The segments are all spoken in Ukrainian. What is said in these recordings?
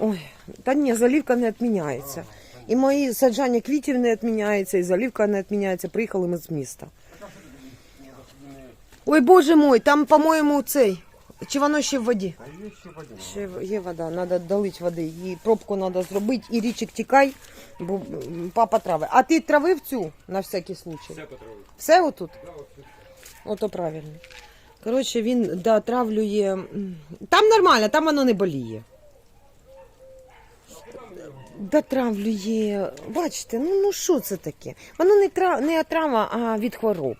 Ой, та ні, залівка не відміняється. І мої саджання квітів не відміняється, і залівка не відміняється. Приїхали ми з міста. Ой, боже мой, там, по-моєму, цей. Чи воно ще в воді? Ще є вода, треба долити води. І пробку треба зробити, і річик тікай, бо папа трави. А ти травив цю на всякий случай? Все потравив. Все отут? Ото правильно. Коротше, він дотравлює. м, Там нормально, там воно не боліє. Дотравлює. Бачите, ну, ну що це таке? Воно не, тра... не отрава, а від хвороб.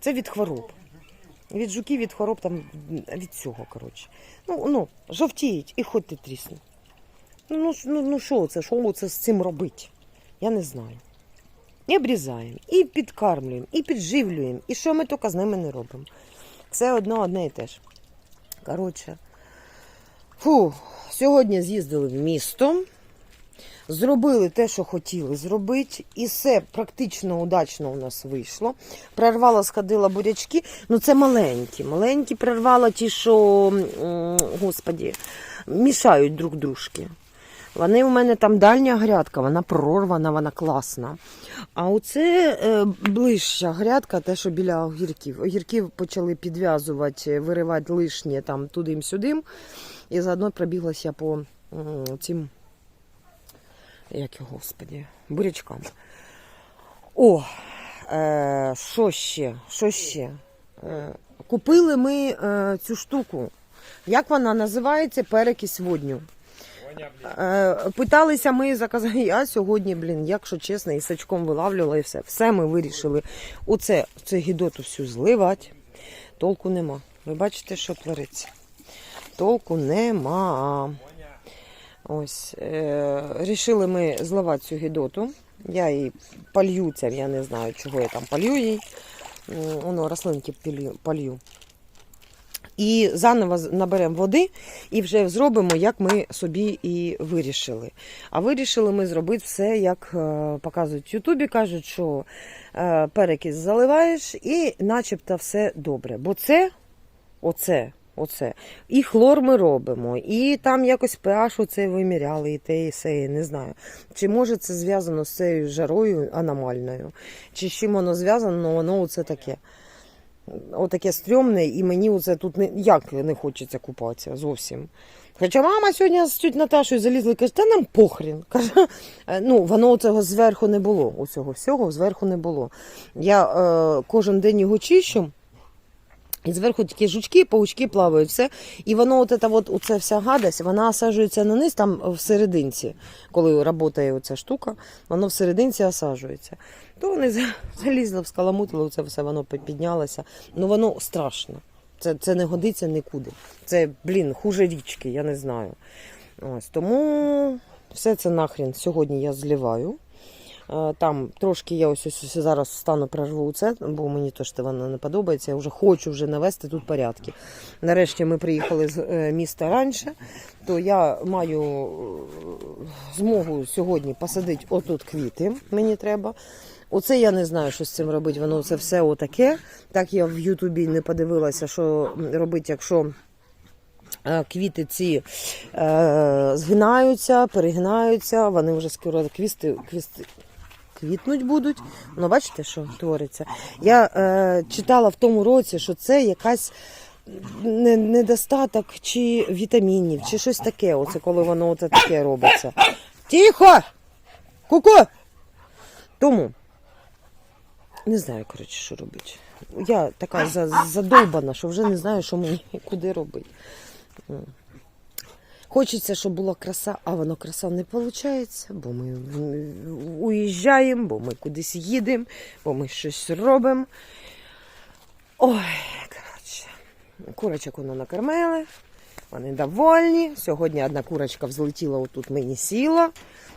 Це від хвороб. Від жуків, від хвороб, там від цього, коротше. Ну, ну, жовтіють і хоч ти трісни. Ну, ну, ну, ну що це? Що це з цим робити? Я не знаю. І обрізаємо, і підкармлюємо, і підживлюємо, і що ми тільки з ними не робимо. Все одно одне і те ж. Коротше, фу, сьогодні з'їздили в місто, зробили те, що хотіли зробити, і все практично удачно у нас вийшло. Прорвала, сходила бурячки. Ну це маленькі. Маленькі прорвала ті, що, господі, мішають друг дружки. Вони у мене там дальня грядка, вона прорвана, вона класна. А оце е, ближча грядка, те, що біля огірків. Огірків почали підв'язувати, виривати лишнє там тудим-сюдим. І заодно пробіглася по цим, як його, господі, бурячкам. О, е, що ще? Що ще? Е, купили ми е, цю штуку. Як вона називається? Перекись водню. Е, Питалися ми заказати. Я сьогодні, блін, якщо чесно, і сачком вилавлювала і все. Все ми вирішили. Оце, це гідоту всю зливати. Толку нема. Ви бачите, що твориться? Толку нема. Ось. Е, рішили ми зливати цю гідоту. Я її полью це, я не знаю, чого я там полью їй. Воно рослинки полью. І заново наберемо води і вже зробимо, як ми собі і вирішили. А вирішили ми зробити все, як е, показують в Ютубі. Кажуть, що е, перекис заливаєш і начебто все добре. Бо це, оце, оце. І хлор ми робимо, і там якось pH оце виміряли, і те, і все, я не знаю. Чи може це зв'язано з цією жарою аномальною, чи з чим воно зв'язано, але воно оце таке. Отаке стрьомне, і мені оце тут не, як не хочеться купатися зовсім. Хоча мама сьогодні з тють Наташою залізла і каже, та нам похрін. Каже, «Е, ну, воно цього зверху не було. Усього всього зверху не було. Я е, кожен день його чищу. І зверху такі жучки, паучки плавають, все. І воно, от, от оця вся гадость, вона осаджується на низ там всерединці, коли працює оця штука, воно всерединці осаджується. То вони залізли, вскаламутили, це все воно піднялося. Ну воно страшно. Це, це не годиться нікуди. Це, блін, хуже річки, я не знаю. Ось, тому все це нахрін сьогодні я зливаю. Е, Там трошки я ось, ось, ось зараз встану, прорву це, бо мені то що воно не подобається. Я вже хочу вже навести тут порядки. Нарешті ми приїхали з е, міста раніше, то я маю е, змогу сьогодні посадити отут квіти. Мені треба. Оце я не знаю, що з цим робити. Воно це все отаке. Так я в Ютубі не подивилася, що робити, якщо. Квіти ці е, згинаються, перегинаються, вони вже скоро квісти, квісти, квітнуть будуть. Ну, бачите, що твориться. Я е, читала в тому році, що це якась недостаток чи вітамінів, чи щось таке. Оце коли воно оце таке робиться. Тихо! Ку-ку! Тому не знаю, коротше, що робити. Я така задовбана, що вже не знаю, що мені куди робити. Хочеться, щоб була краса, а воно краса не виходить, бо ми уїжджаємо, бо ми кудись їдемо, бо ми щось робимо. Ой, коротше. Курочок воно накормили, вони довольні. Сьогодні одна курочка взлетіла, отут мені сіла.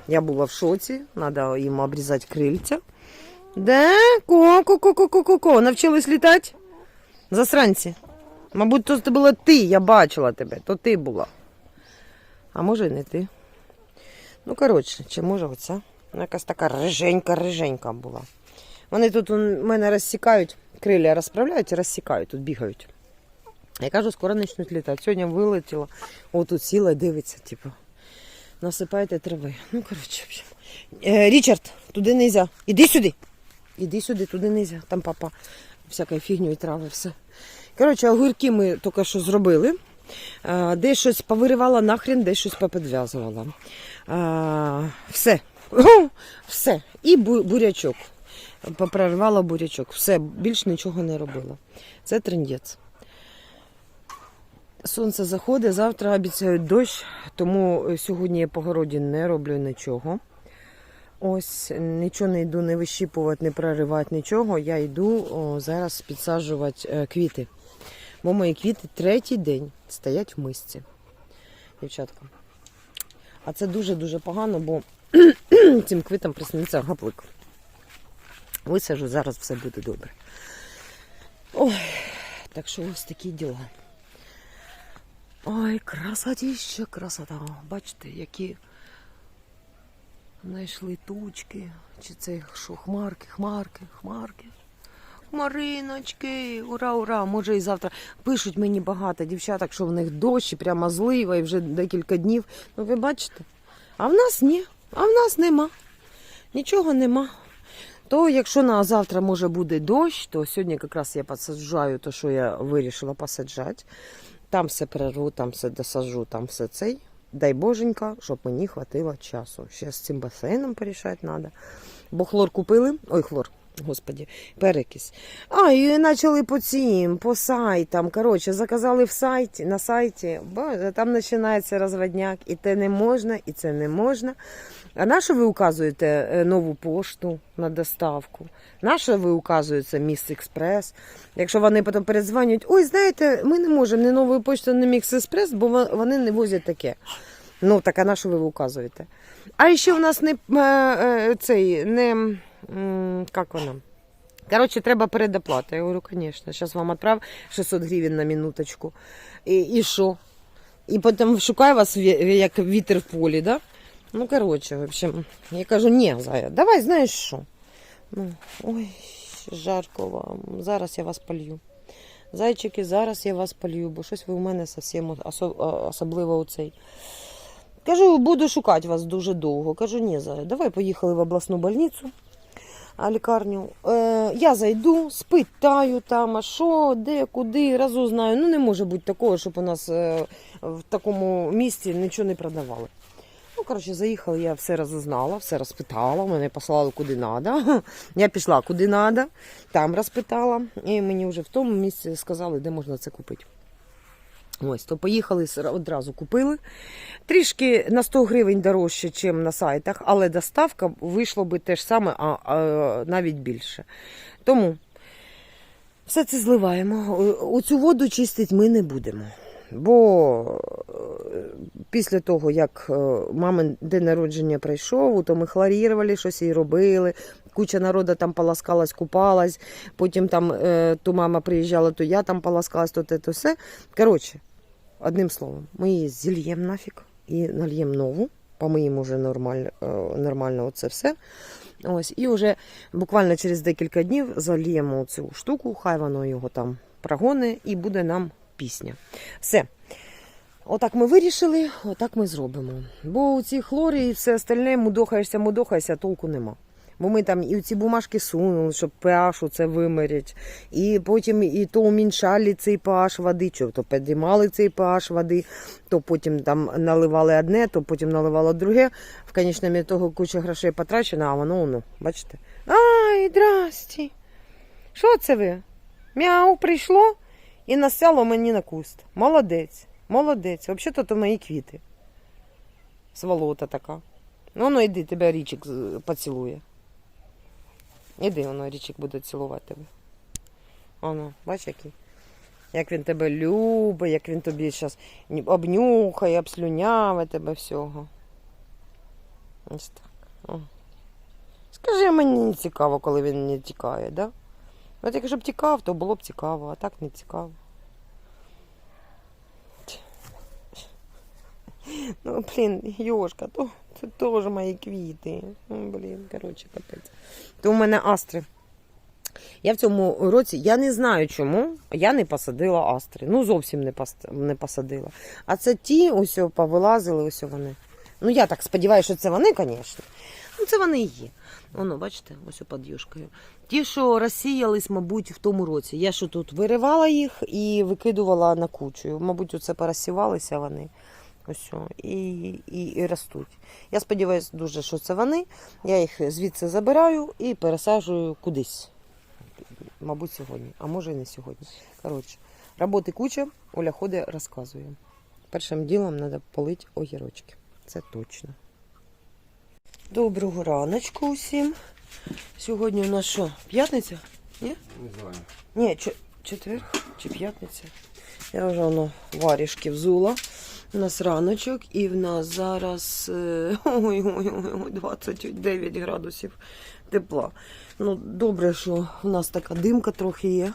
Я була в шоці, треба їм обрізати крильця. Да? Ко-ко-ко-ко-ко-ко. Навчились літати? Засранці. Мабуть, то це була ти, я бачила тебе, то ти була. А може і не ти. Ну, коротше, чи може оця? Вона якась така риженька-риженька була. Вони тут у мене розсікають, крилля розправляють і розсікають, тут бігають. Я кажу, скоро почнуть літати. Сьогодні вилетіла, отут сіла і дивиться, типу. насипайте трави. Ну, коротше. Е, Річард, туди нельзя. Іди сюди. Іди сюди, туди нельзя. Там папа всякою фігньою трави, все. Коротше, огірки ми тільки що зробили. Е, Десь щось повиривала нахрен, десь щось попідв'язувала. Все. Все. І бурячок. Попроривала бурячок. Все, більш нічого не робила. Це трендець. Сонце заходить, завтра обіцяють дощ, тому е, сьогодні я по городі не роблю нічого. Ось нічого не йду не вищіпувати, не проривати нічого. Я йду о, зараз підсаджувати е, квіти. Бо мої квіти третій день стоять в мисці. Дівчатка. А це дуже-дуже погано, бо цим квітам присниться гаплик. Висажу, зараз все буде добре. Ой, так що ось такі діла. Ой, красотіща, красота. Бачите, які знайшли тучки. Чи це що, хмарки, хмарки, хмарки. Хмариночки, ура, ура! Може і завтра пишуть мені багато дівчаток, що в них дощ, і прямо злива, і вже декілька днів. Ну ви бачите? А в нас ні, а в нас нема. Нічого нема. То якщо на завтра може буде дощ, то сьогодні якраз я посаджаю те, що я вирішила посаджати. Там все перерву, там все досаджу, там все цей. Дай боженька, щоб мені хватило часу. Ще з цим басейном порішати треба. Бо хлор купили. Ой, хлор, господі, перекись. А, і почали по цим, по сайтам. Коротше, заказали в сайті, на сайті. Боже, там починається розводняк. І те не можна, і це не можна. А на що ви указуєте е, нову пошту на доставку? На що ви указуєте Міс Експрес? Якщо вони потім передзвонюють, ой, знаєте, ми не можемо ні новою поштою, ні Мікс Експрес, бо вони не возять таке. Ну, так а на що ви указуєте? А ще в нас не е, е, цей, не як вона? Коротше, треба передоплата. Я говорю, звісно, зараз вам відправ 600 гривень на минуточку. І, і що? І потім шукаю вас як вітер в полі, да? Ну, коротше, в общем, я кажу, ні, Зая, давай, знаєш що? Ну, ой, жарко вам. Зараз я вас полью. Зайчики, зараз я вас полью, бо щось ви у мене осо- особливо у цей. Кажу, буду шукати вас дуже довго. Кажу, ні, Зая, давай поїхали в обласну больницю, лікарню. Е, я зайду, спитаю там, а що, де, куди, розузнаю. Ну, не може бути такого, щоб у нас е, в такому місці нічого не продавали. Ну, коротше, заїхала, я все розузнала, все розпитала, мене послали куди треба. Я пішла куди треба, там розпитала, і мені вже в тому місці сказали, де можна це купити. Ось, то поїхали одразу купили. Трішки на 100 гривень дорожче, ніж на сайтах, але доставка вийшло би те ж саме, а, а навіть більше. Тому все це зливаємо. Оцю воду чистити ми не будемо. Бо е, після того, як е, мамин день народження прийшов, то ми хлорірували, щось їй робили. Куча народу там полоскалась, купалась. Потім там е, то мама приїжджала, то я там полоскалась, то те, то все. Коротше, одним словом, ми її зільємо нафіг і нальємо нову. Помиємо вже нормально, нормально оце все. Ось, і вже буквально через декілька днів заліємо цю штуку, хай воно його там прогоне, і буде нам пісня. Все. Отак ми вирішили, отак ми зробимо. Бо у ці хлорі і все остальне мудохаєшся, мудохаєшся, толку нема. Бо ми там і ці бумажки сунули, щоб pH це вимірять. І потім і то уміншали цей pH води, чи то підіймали цей pH води, то потім там наливали одне, то потім наливали друге. В конечному ітоgu куча грошей потрачена, а воно, ну, бачите. Ай, здрасті. Що це ви? Мяу, прийшло і насяло мені на куст. Молодець, молодець. Взагалі-то то мої квіти. Сволота така. Ну, ну іди, тебе річик поцілує. Іди, воно річик буде цілувати тебе. Воно, бач який. Як він тебе любить, як він тобі зараз обнюхає, обслюняве тебе всього. Ось так. О. Скажи, мені не цікаво, коли він не тікає, да? От якщо б тікав, то було б цікаво, а так не цікаво. Ну, блін, Йошка, то це теж мої квіти. Ну, блін, коротше, капець. То у мене астри. Я в цьому році, я не знаю чому, я не посадила астри. Ну, зовсім не, не посадила. А це ті, ось повилазили, ось вони. Ну, я так сподіваюся, що це вони, звісно. Ну, це вони і є. Воно, бачите, ось під юшкою. Ті, що розсіялись, мабуть, в тому році. Я що тут виривала їх і викидувала на кучу. Мабуть, оце порозсівалися вони. Ось і, і, і ростуть. Я сподіваюся дуже, що це вони. Я їх звідси забираю і пересаджую кудись. Мабуть, сьогодні, а може і не сьогодні. Коротше, роботи куча, Оля ходить, розказує. Першим ділом треба полити огірочки. Це точно. Доброго раночку усім. Сьогодні у нас що? П'ятниця? Ні? Не знаю. Ні, четвер чи п'ятниця. Я вже воно варішки взула. У нас раночок і в нас зараз е, ой, ой, ой, ой, 29 градусів тепла. Ну, добре, що в нас така димка трохи є.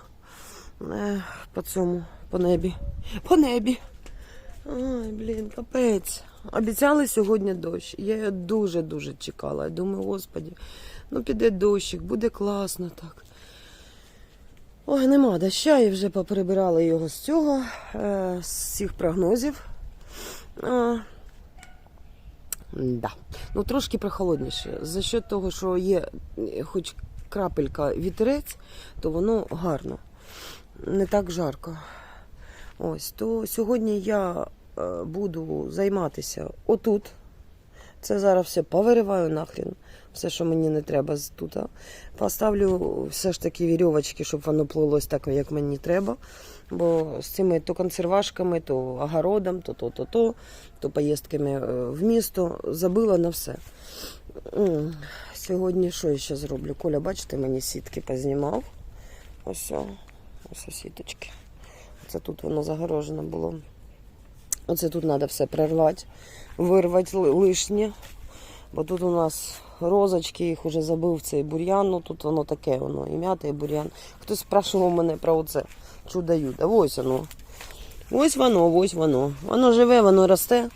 Е, по цьому, по небі. По небі. Ай, блін, капець. Обіцяли сьогодні дощ. Я дуже-дуже чекала. Я думаю, господі, ну піде дощик, буде класно так. Ой, нема доща, і вже поприбирали його з цього, е, з всіх прогнозів. А, да. Ну, трошки прохолодніше. За що того, що є хоч крапелька вітерець, то воно гарно. Не так жарко. Ось, то сьогодні я буду займатися отут. Це зараз все повириваю нахрен. Все, що мені не треба тут. Поставлю все ж таки вірьовочки, щоб воно плилось так, як мені треба. Бо з цими то консервашками, то огородом, то то, то, то, то поїздками е, в місто забила на все. Сьогодні що я ще зроблю? Коля, бачите, мені сітки познімав. Ось, ось сіточки. Це тут воно загорожено було. Оце тут треба все прорвати, вирвати лишнє. Бо тут у нас розочки, їх уже забив цей бур'ян. Ну тут воно таке, воно і м'ята, і бур'ян. Хтось спрашував мене про оце чудо юда. Ось воно. Ось воно, ось воно. Воно живе, воно росте.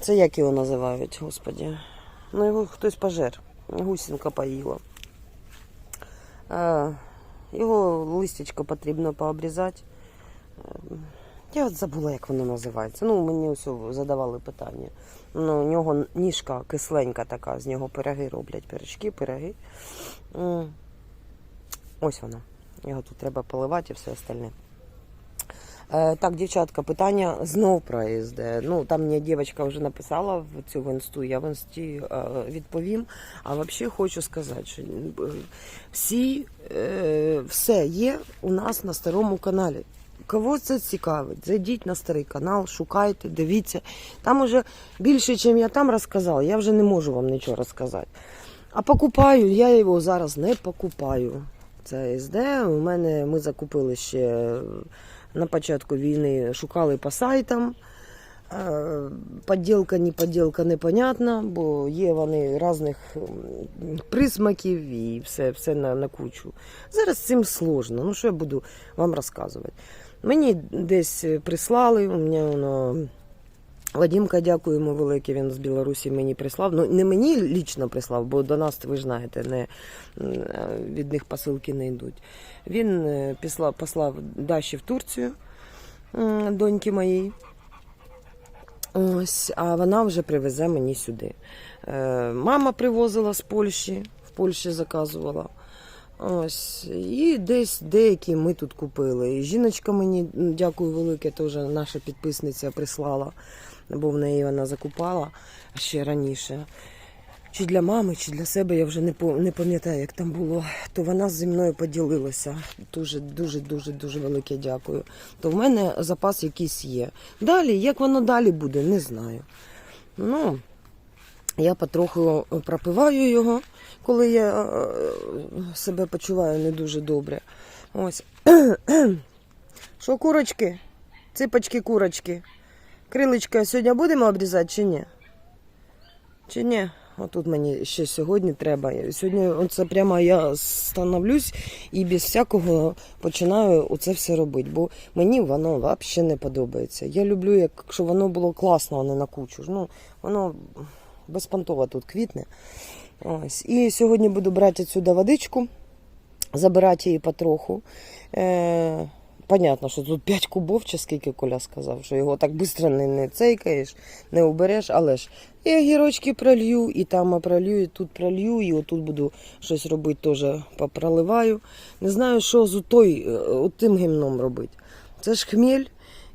Це як його називають, господі. Ну його хтось пожер. Гусінка поїла. Його листячко потрібно пообрізати. Я от забула, як воно називається. Ну, мені ось задавали питання. Ну, у нього ніжка кисленька така, з нього пироги роблять, пирожки, пироги. Ось воно. Його тут треба поливати і все остальне. Е, так, дівчатка, питання знов про СД. Ну, там мені дівчинка вже написала в цю в інсту, я в інсті е, відповім. А взагалі хочу сказати, що е, всі, все є у нас на старому каналі. Кого це цікавить, зайдіть на старий канал, шукайте, дивіться. Там уже більше, ніж я там розказала, я вже не можу вам нічого розказати. А покупаю, я його зараз не покупаю. Це СД. У мене ми закупили ще на початку війни, шукали по сайтам. Е, Поділка, не поділка, непонятна, бо є вони різних присмаків і все, все на, на кучу. Зараз цим сложно. Ну що я буду вам розказувати? Мені десь прислали, у мене воно. Вадімка, дякуємо велике, він з Білорусі мені прислав. Ну, не мені лічно прислав, бо до нас, ви знаєте, не, е, від них посилки не йдуть. Він е, післа- послав Даші в Турцію, доньки моїй. Ось, а вона вже привезе мені сюди. Е, Мама привозила з Польщі, в Польщі заказувала. Ось, і десь деякі ми тут купили. Жіночка мені, дякую велике, теж наша підписниця прислала, бо в неї вона закупала ще раніше. Чи для мами, чи для себе, я вже не пам'ятаю, як там було. То вона зі мною поділилася. Дуже, дуже, дуже, дуже велике дякую. То в мене запас якийсь є. Далі, як воно далі буде, не знаю. Ну, я потроху пропиваю його, коли я е, себе почуваю не дуже добре. Ось. Що, курочки? Ципочки, курочки. Крилечка сьогодні будемо обрізати чи ні? Чи ні? Отут мені ще сьогодні треба. Сьогодні оце прямо я становлюсь і без всякого починаю оце все робити, бо мені воно взагалі не подобається. Я люблю, якщо воно було класно, а не на кучу. Ну, воно безпонтово тут квітне. Ось. І сьогодні буду брати відсюди водичку, забирати її потроху. Е- понятно, що тут 5 кубов, чи скільки Коля сказав, що його так швидко не, не цейкаєш, не убереш, але ж і огірочки пролью, і там пролью, і тут пролью, і отут буду щось робити, теж попроливаю. Не знаю, що з той, е, тим гімном робити. Це ж хмель,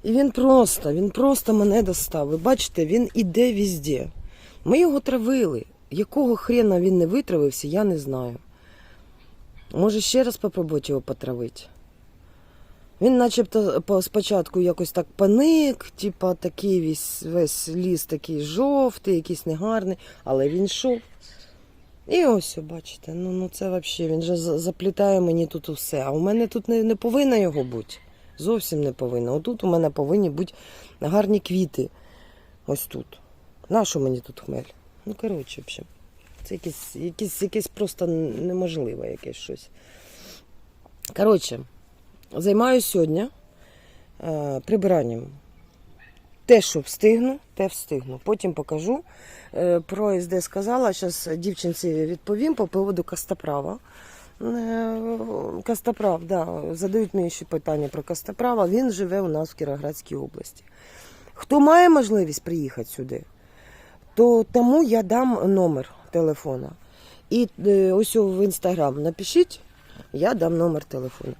і він просто, він просто мене достав. Ви бачите, він іде везде. Ми його травили. Якого хрена він не витравився, я не знаю. Може ще раз попробувати його потравити. Він начебто спочатку якось так паник, типа такий весь, весь ліс такий жовтий, якийсь негарний, але він йшов. І ось, бачите, ну, ну це взагалі, він же заплітає мені тут усе. А у мене тут не, не повинна його бути. Зовсім не повинна. Отут у мене повинні бути гарні квіти. Ось тут. Нащо мені тут хмель? Ну, коротше, в общем. Це якесь, якесь, якесь просто неможливе якесь щось. Коротше, займаюся сьогодні е, прибиранням. Те, що встигну, те встигну. Потім покажу. Е, про СД сказала, зараз дівчинці відповім по поводу Костоправа. Е, Костоправ, да, задають мені ще питання про Костоправа. Він живе у нас в Кіровоградській області. Хто має можливість приїхати сюди, то тому я дам номер телефона. І е, ось в інстаграм напишіть, я дам номер телефону.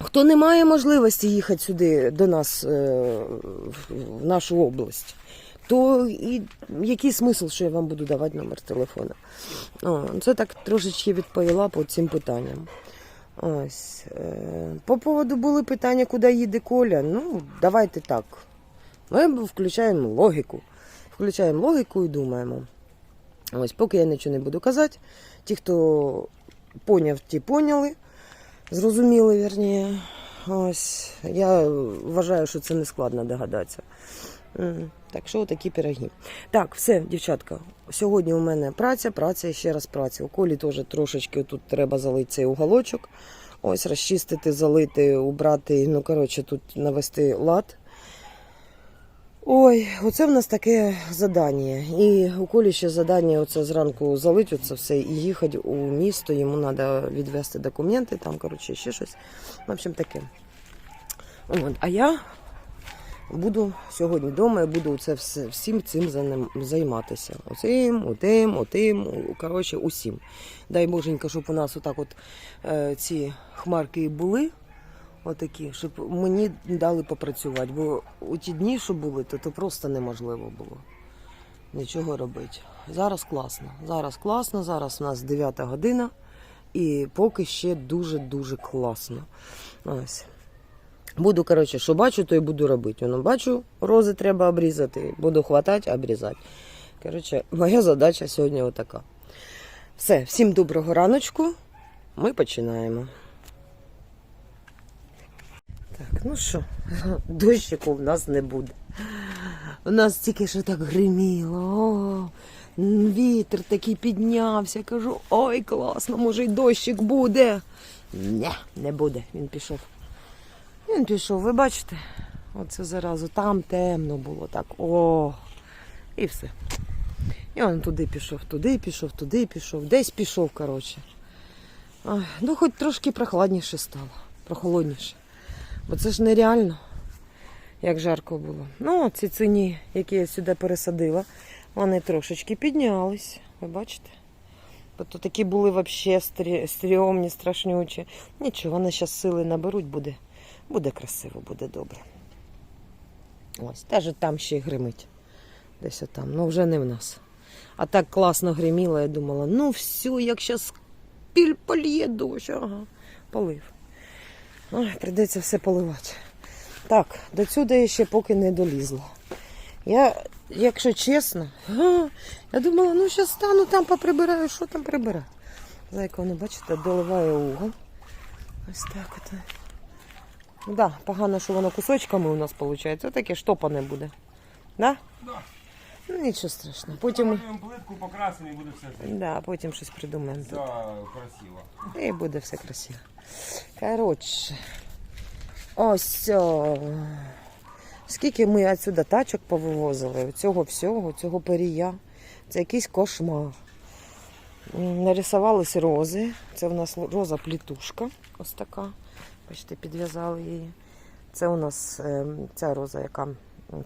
Хто не має можливості їхати сюди до нас е, в- нашу область, то і який смисл, що я вам буду давати номер телефона? Це так трошечки відповіла по цим питанням. Ось. е, По поводу були питання, куди їде Коля. Ну, давайте так. Ми включаємо логіку. Включаємо логіку і думаємо. Ось, поки я нічого не буду казати. Ті, хто поняв, ті поняли. Зрозуміли, вірніше. Ось. Я вважаю, що це не складно догадатися. Так що такі пироги. Так, все, дівчатка. Сьогодні у мене праця, праця і ще раз праця. У колі теж трошечки тут треба залити цей уголочок. Ось розчистити, залити, убрати. Ну, коротше, тут навести лад. Ой, оце в нас таке задання. І у Колі ще задання оце зранку залити оце все і їхати у місто. Йому треба відвести документи, там, коротше, ще щось. В общем, таке. От. А я буду сьогодні вдома і буду це все, всім цим займатися. Оцим, отим, отим, коротше, усім. Дай Боженька, щоб у нас отак от е, ці хмарки були. Отакі, щоб мені дали попрацювати, бо у ті дні, що були, то, то просто неможливо було нічого робити. Зараз класно. Зараз класно, зараз у нас 9 година і поки ще дуже-дуже класно. Ось. Буду, коротше, що бачу, то і буду робити. Воно бачу, рози треба обрізати, буду хватати, обрізати. Коротше, моя задача сьогодні отака. Все, всім доброго раночку. Ми починаємо. Так, ну що, дощику в нас не буде. У нас тільки що так гриміло. Вітер такий піднявся. Кажу, ой, класно, може й дощик буде. Не, не буде. Він пішов. Він пішов, ви бачите? Оце заразу. Там темно було так. О, і все. І він туди пішов, туди пішов, туди пішов, десь пішов, коротше. Ну, хоч трошки прохладніше стало, прохолодніше. Бо це ж нереально, як жарко було. Ну, ці цині, які я сюди пересадила, вони трошечки піднялись. Ви бачите? Бо то такі були взагалі стрьомні, страшнючі. Нічого, вони зараз сили наберуть, буде, буде красиво, буде добре. Ось, теж там ще й гримить. Десь отам. Ну, вже не в нас. А так класно гриміло, я думала, ну все, як зараз піль польє дощ. Ага, полив. Ой, прийдеться все поливати. Так, до сюди я ще поки не долізла. Я, якщо чесно, я думала, ну зараз стану там поприбираю, що там прибирати. Зайка, не бачите, доливає угол. Ось так от. Ну да, погано, що воно кусочками у нас виходить. Отаке штопане буде. Да? Да. Ну нічого страшного. Потім, плитку покрасимо і буде все да, потім щось придумаємо. все красиво. І буде все красиво. Коротше. Ось. О, скільки ми отсюди тачок повивозили, цього всього, цього перія. Це якийсь кошмар. М, Нарисувались рози. Це в нас роза плітушка. Ось така. Бачите, підв'язали її. Це у нас е, ця роза, яка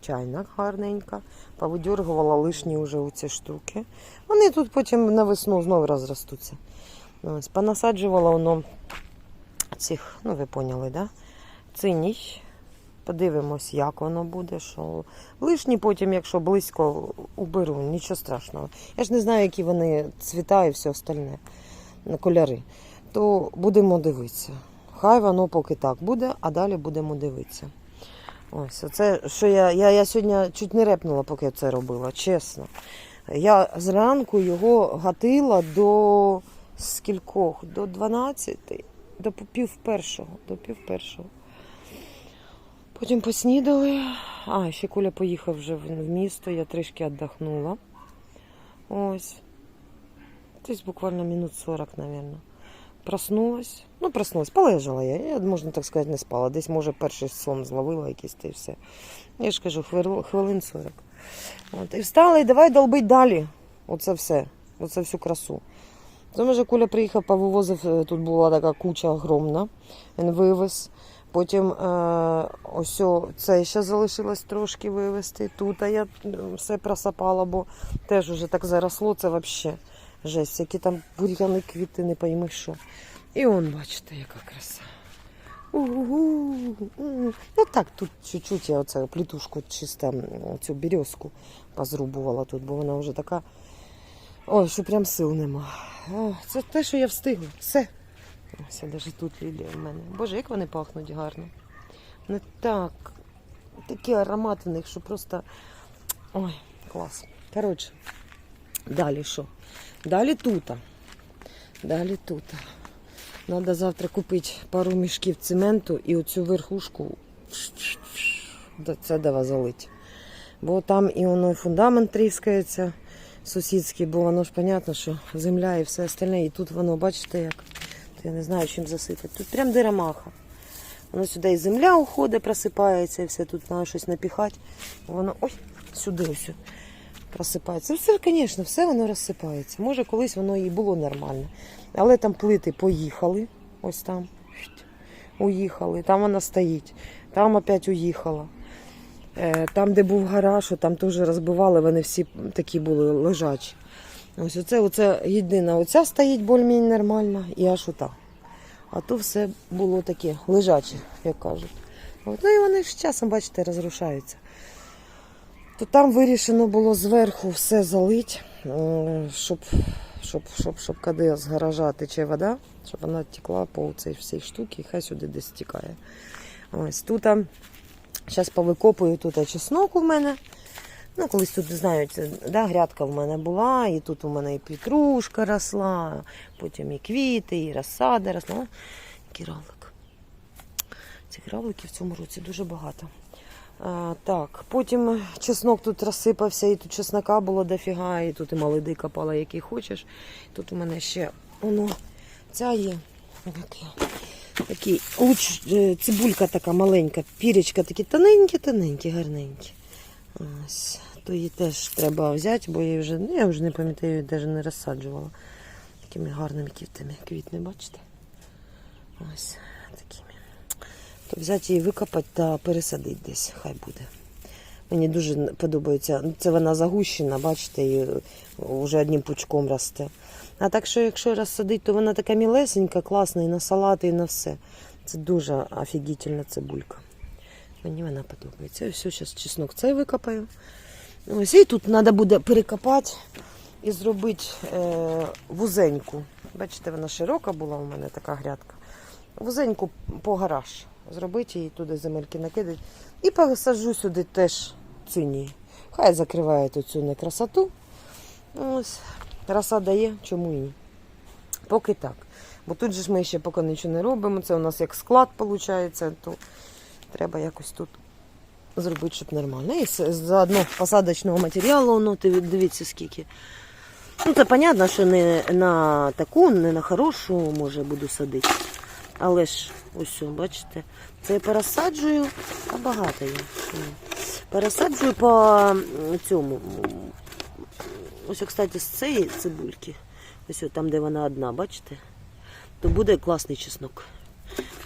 чайна гарненька. Повидергувала лишні вже у штуки. Вони тут потім на весну знову розростуться. Ось, понасаджувала воно цих, ну ви поняли, да? Циній. Подивимось, як воно буде. Що... Лишні потім, якщо близько, уберу, нічого страшного. Я ж не знаю, які вони цвіта і все остальне, кольори. То будемо дивитися. Хай воно поки так буде, а далі будемо дивитися. Ось, оце, що я, я, я сьогодні чуть не репнула, поки я це робила, чесно. Я зранку його гатила до скількох? До 12, до пів першого, до пів першого. Потім поснідали. А, ще Коля поїхав вже в місто, я трішки віддохнула. Ось. Десь буквально минут 40, мабуть. Проснулась. Ну, проснулась, полежала я. Я, можна так сказати, не спала. Десь, може, перший сон зловила якийсь та й все. Я ж кажу, хвилин 40. От, і встала, і давай долбить далі. Оце все. Оце всю красу. Тому що Коля приїхав, повивозив, е, тут була така куча огромна. Він вивез. Потім е, ось це ще залишилось трошки вивезти. Тут я е, все просапала, бо теж уже так заросло, це взагалі жесть. Які там бур'яни, квіти, не пойми що. І он, бачите, яка краса. У-гу-гу. Ну так, тут чуть-чуть я оце плітушку чисто цю березку позрубувала тут, бо вона вже така. Ой, що прям сил нема. Це те, що я встигла. Все. Ось навіть тут лілія в мене. Боже, як вони пахнуть гарно. Не так. Такі аромати в них, що просто. Ой, клас. Коротше, далі що? Далі тута. Далі тута. Надо завтра купити пару мішків цементу і оцю верхушку це дава залить. Бо там і воно фундамент тріскається сусідський, бо воно ж понятно, що земля і все остальне. І тут воно, бачите, як. Я не знаю, чим засипати. Тут прям дирамаха. Воно сюди і земля уходить, просипається, і все тут треба щось напіхати. Воно ой, сюди ось просипається. Все, звісно, все воно розсипається. Може, колись воно і було нормально. Але там плити поїхали. Ось там. Уїхали. Там вона стоїть. Там опять уїхала. Е, Там, де був гараж, там теж розбивали, вони всі такі були лежачі. Ось оце, оце єдина оця стоїть більш-менш нормально, і аж ота. А то все було таке лежаче, як кажуть. От, ну і вони з часом, бачите, розрушаються. То там вирішено було зверху все залити, щоб, щоб, щоб, щоб коли гаража тече вода, щоб вона текла по цій всій штуці, і хай сюди десь стікає. Ось тут зараз повикопую тут чеснок у мене. Ну, колись тут знають, да, грядка в мене була, і тут у мене і петрушка росла, потім і квіти, і розсада росла. Який. Цих равликів в цьому році дуже багато. Так, потім чеснок тут розсипався, і тут чеснока було дофіга, і тут і молодий копала, який хочеш. Тут у мене ще воно ця є. Такий, луч, е, цибулька така маленька, пірічка такі тоненькі-тоненькі, гарненькі. Ось. То її теж треба взяти, бо я вже, ну, я вже не пам'ятаю, її навіть не розсаджувала. Такими гарними квітами. Квітни, бачите? Ось. То взяти її викопати та пересадити десь, хай буде. Мені дуже подобається. Ну, Це вона загущена, бачите, і вже одним пучком росте. А так що, якщо розсадити, то вона така мілесенька, класна і на салати, і на все. Це дуже офігітельна цибулька. Мені вона подобається. Все, зараз чеснок цей викопаю. Ось і тут треба буде перекопати і зробити е, вузеньку. Бачите, вона широка була у мене така грядка. Вузеньку по гараж. Зробити її туди земельки накидати. І посаджу сюди теж цині. Хай закриває цю некрасоту. Ось. Краса дає, чому і ні. Поки так. Бо тут же ж ми ще поки нічого не робимо. Це у нас як склад виходить, то треба якось тут зробити, щоб нормально. І заодно посадочного матеріалу, ну ти дивіться скільки. Ну, це понятно, що не на таку, не на хорошу, може, буду садити. Але ж ось, бачите, це я пересаджую, а багато є. Пересаджую по цьому. Ось, кстати, з цієї цибульки, ось там, де вона одна, бачите, то буде класний чеснок.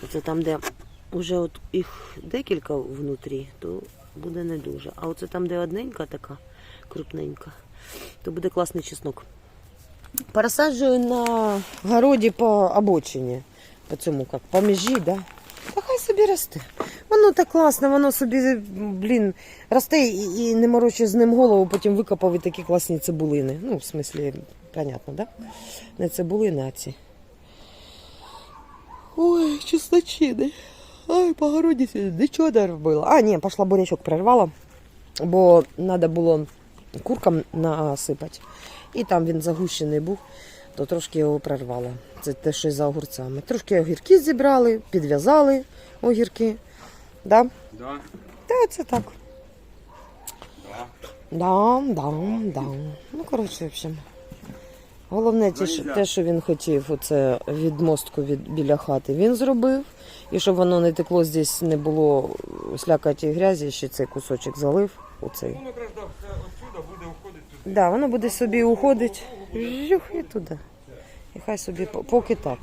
Оце там, де вже от їх декілька внутрі, то буде не дуже. А оце там, де одненька така, крупненька, то буде класний чеснок. Пересаджую на городі по обочині, по цьому як, по межі, да? Та хай собі росте. Воно так класно, воно собі, блін, росте і, і не морочи з ним голову, потім викопав і такі класні цибулини. Ну, в смислі, понятно, да? Не цибулини, а ці. Ой, чесночини. Ай, по нічого не робила. А, ні, пішла бурячок прорвала, бо треба було куркам насипати. І там він загущений був, то трошки його прорвала. Це те, що за огурцями. Трошки огірки зібрали, підв'язали огірки. Да? Да? Та це так. Да. Да, да, да. Ну, коротше, в общем. Головне ті, що, те, що він хотів, оце відмостку від, біля хати, він зробив. І щоб воно не текло здесь, не було слякаті грязі, ще цей кусочок залив. Оцей. Все отсюда буде. Да, воно буде собі уходить. Жух і туди. І хай собі поки так.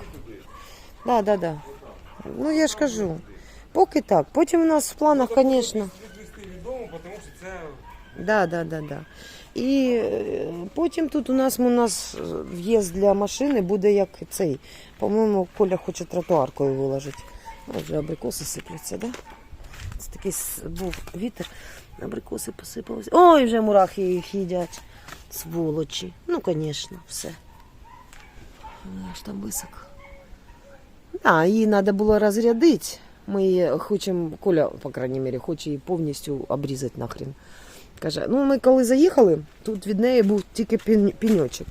Да, да, да. Ну я ж кажу. Поки так. Потім у нас в планах, звісно. Да, да, да, да. І е, потім тут у нас у нас в'їзд для машини буде як цей. По-моєму, Коля хоче тротуаркою виложити. От вже абрикоси сипляться, да? Це такий був вітер, абрикоси посипалися. Ой, вже мурахи їх їдять. Сволочі. Ну, звісно, все. Аж там високо. Да, її треба було розрядити. Ми її хочемо, Коля, по крайній мірі, хоче її повністю обрізати нахрен. Каже, ну ми коли заїхали, тут від неї був тільки пінь- піньочок.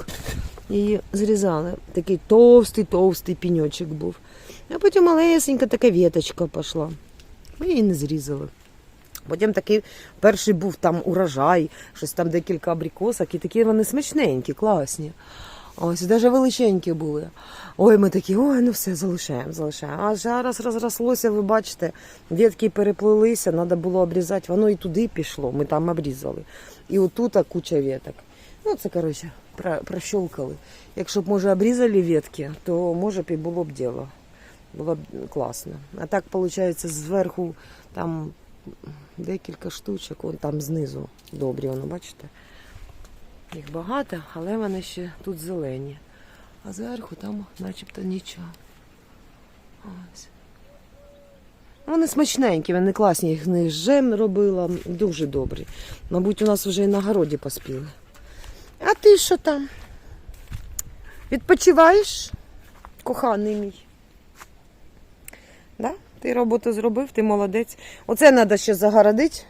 Її зрізали. Такий товстий, товстий піньочок був. А потім малесенька така віточка пішла. Ми її не зрізали. Потім такий перший був там урожай, щось там декілька абрикосок, і такі вони смачненькі, класні. Ось, навіть величенькі були. Ой, ми такі, ой, ну все, залишаємо, залишаємо. А зараз розрослося, ви бачите, ветки переплилися, треба було обрізати. Воно і туди пішло, ми там обрізали. І отут куча веток. Ну, це, коротше, про- прощолкали. Якщо б, може, обрізали ветки, то може б і було б діло. Було б класно. А так, виходить, зверху там декілька штучок, вон там знизу добрі, воно, бачите? Їх багато, але вони ще тут зелені. А зверху там начебто нічого. Ось. Вони смачненькі, вони класні, їх них жем робила, дуже добрі. Мабуть, у нас вже і на городі поспіли. А ти що там? Відпочиваєш, коханий мій? Да? Ти роботу зробив, ти молодець. Оце треба ще загородити,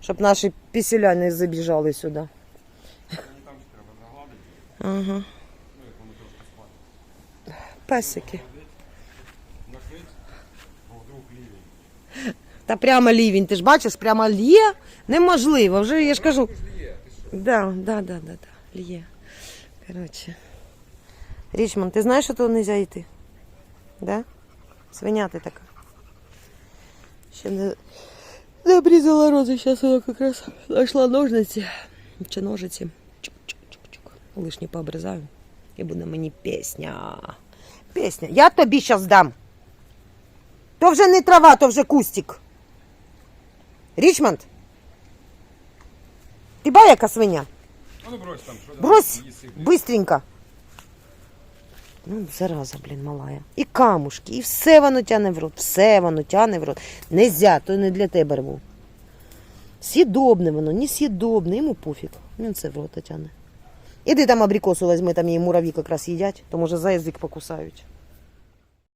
щоб наші пісіля не забіжали сюди. там треба Ага. ну як воно трошки. Песики. Та прямо лівень, ти ж бачиш, прямо лє неможливо. Вже я ж кажу. Ти ж ти? Да, да, да, да, да. Лє. Коротше. Річман, ти знаєш, що тут не можна йти? Да? Свиня ти така. Ще не, не обрізала рози, зараз вона якраз знайшла ножниці чи ножиці. Чук-чук-чук-чук. Лишні пообрізаю. І буде мені пісня. Пісня. Я тобі зараз дам. То вже не трава, то вже кустик. Річмонд. Ти ба яка свиня? А ну брось там, що там Брось, їси. быстренько. Ну, зараза, блін, малая. І камушки, і все воно тяне в рот, все воно тяне в рот. Нельзя, то не для тебе рву. Сідобне воно, не сідобне, йому пофіг. Він це в рота тяне. Іди там абрикосу возьми, там її мураві якраз їдять, то може за язик покусають.